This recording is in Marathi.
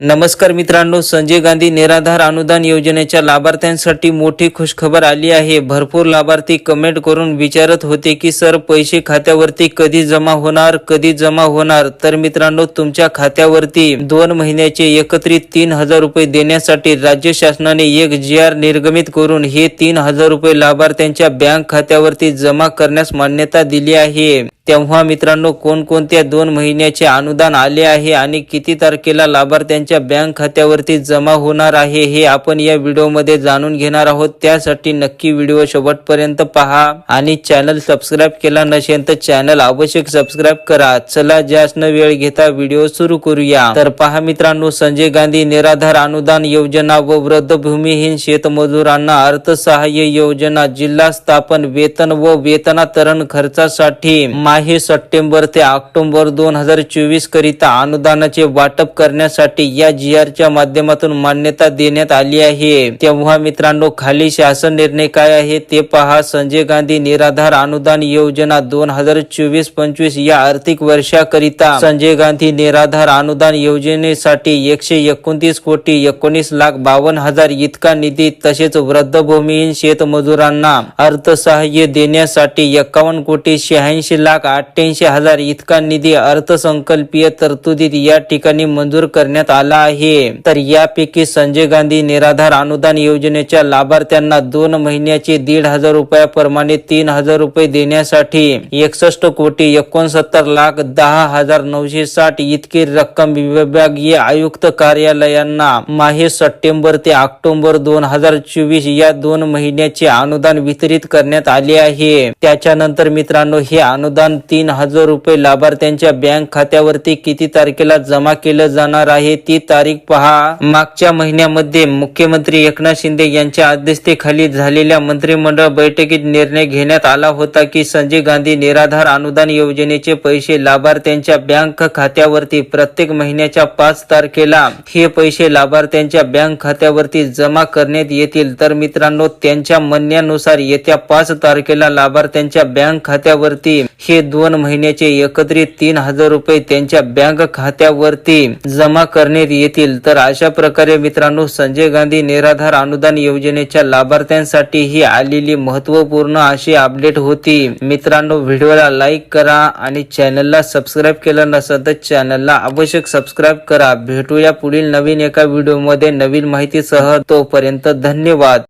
नमस्कार मित्रांनो संजय गांधी निराधार अनुदान योजनेच्या लाभार्थ्यांसाठी मोठी खुशखबर आली आहे. भरपूर लाभार्थी कमेंट करून विचारत होते की सर पैसे खात्यावरती कधी जमा होणार? कधी जमा होणार? तर मित्रांनो तुमच्या खात्यावरती दोन महिन्याचे एकत्रित तीन हजार रुपये देण्यासाठी राज्य शासनाने एक जी आर निर्गमित करून हे तीन हजार रुपये लाभार्थ्यांच्या बँक खात्यावरती जमा करण्यास मान्यता दिली आहे. तेव्हा मित्रांनो कोणकोणत्या दोन महिन्याचे अनुदान आले आहे आणि किती तारखेला लाभार्थ्यांच्या बँक खात्यावरती जमा होणार आहे हे आपण या व्हिडिओमध्ये जाणून घेणार आहोत. त्यासाठी नक्की व्हिडिओ शेवटपर्यंत पहा आणि चॅनल सबस्क्राईब केला नसेल तर चॅनल आवश्यक सबस्क्राईब करा. चला जास्त वेळ घेता व्हिडिओ सुरू करूया. तर पहा मित्रांनो संजय गांधी निराधार अनुदान योजना व वृद्ध भूमिहीन शेतमजुरांना अर्थसहाय्य योजना जिल्हा स्थापन वेतन व वेतनातरण खर्चासाठी आहे. सप्टेंबर ते ऑक्टोबर दोन हजार चोवीस करिता अनुदानाचे वाटप करण्यासाठी या जी आर च्या माध्यमातून मान्यता देण्यात आली आहे. तेव्हा मित्रांनो खाली शासन निर्णय काय आहे ते पहा. संजय गांधी निराधार अनुदान योजना दोन हजार चोवीस पंचवीस या आर्थिक वर्षाकरिता संजय गांधी निराधार अनुदान योजनेसाठी एकशे एकोणतीस कोटी एकोणीस लाख बावन्न हजार इतका निधी तसेच वृद्धभूमीहीन शेतमजुरांना अर्थसहाय्य देण्यासाठी एकावन्न कोटी शहाऐंशी लाख अठ्ठ्याऐंशी हजार इतका निधी अर्थसंकल्पीय तरतुदीत या ठिकाणी मंजूर करण्यात आला आहे. तर यापैकी संजय गांधी निराधार अनुदान योजनेच्या लाभार्थ्यांना दोन महिन्याचे दीड हजार रुपयाप्रमाणे तीन हजार रुपये देण्यासाठी एकसष्ट कोटी एकोणसत्तर लाख दहा हजार नऊशे साठ इतकी रक्कम विभागीय आयुक्त कार्यालयांना माहे सप्टेंबर ते ऑक्टोबर दोन हजार चोवीस या दोन महिन्याचे अनुदान वितरित करण्यात आले आहे. त्याच्यानंतर मित्रांनो हे अनुदान तीन हजार रुपये लाभार्थ्यांच्या बँक खात्यावरती किती तारखेला जमा केलं जाणार आहे ती तारीख पहा. मागच्या महिन्यामध्ये मुख्यमंत्री एकनाथ शिंदे यांच्या अध्यक्षतेखाली झालेल्या मंत्रिमंडळ बैठकीत निर्णय घेण्यात आला होता की संजय गांधी निराधार अनुदान योजनेचे पैसे लाभार्थ्यांच्या बँक खात्यावरती प्रत्येक महिन्याच्या पाच तारखेला हे पैसे लाभार्थ्यांच्या बँक खात्यावरती जमा करण्यात येतील. तर मित्रांनो त्यांच्या म्हणण्यानुसार येत्या पाच तारखेला लाभार्थ्यांच्या बँक खात्यावरती हे दोन महिन्याचे एकत्रित तीन हजार रुपये त्यांच्या बँक खात्यावरती जमा करण्यात येतील. तर अशा प्रकारे मित्रांनो संजय गांधी निराधार अनुदान योजनेच्या लाभार्थ्यांसाठी ही आलेली महत्त्वपूर्ण अशी अपडेट होती. मित्रांनो व्हिडिओला लाईक करा आणि चॅनलला सबस्क्राईब केलं नसेल तर चॅनलला आवश्यक सबस्क्राईब करा. भेटूया पुढील नवीन एका व्हिडिओमध्ये नवीन माहितीसह. तोपर्यंत धन्यवाद.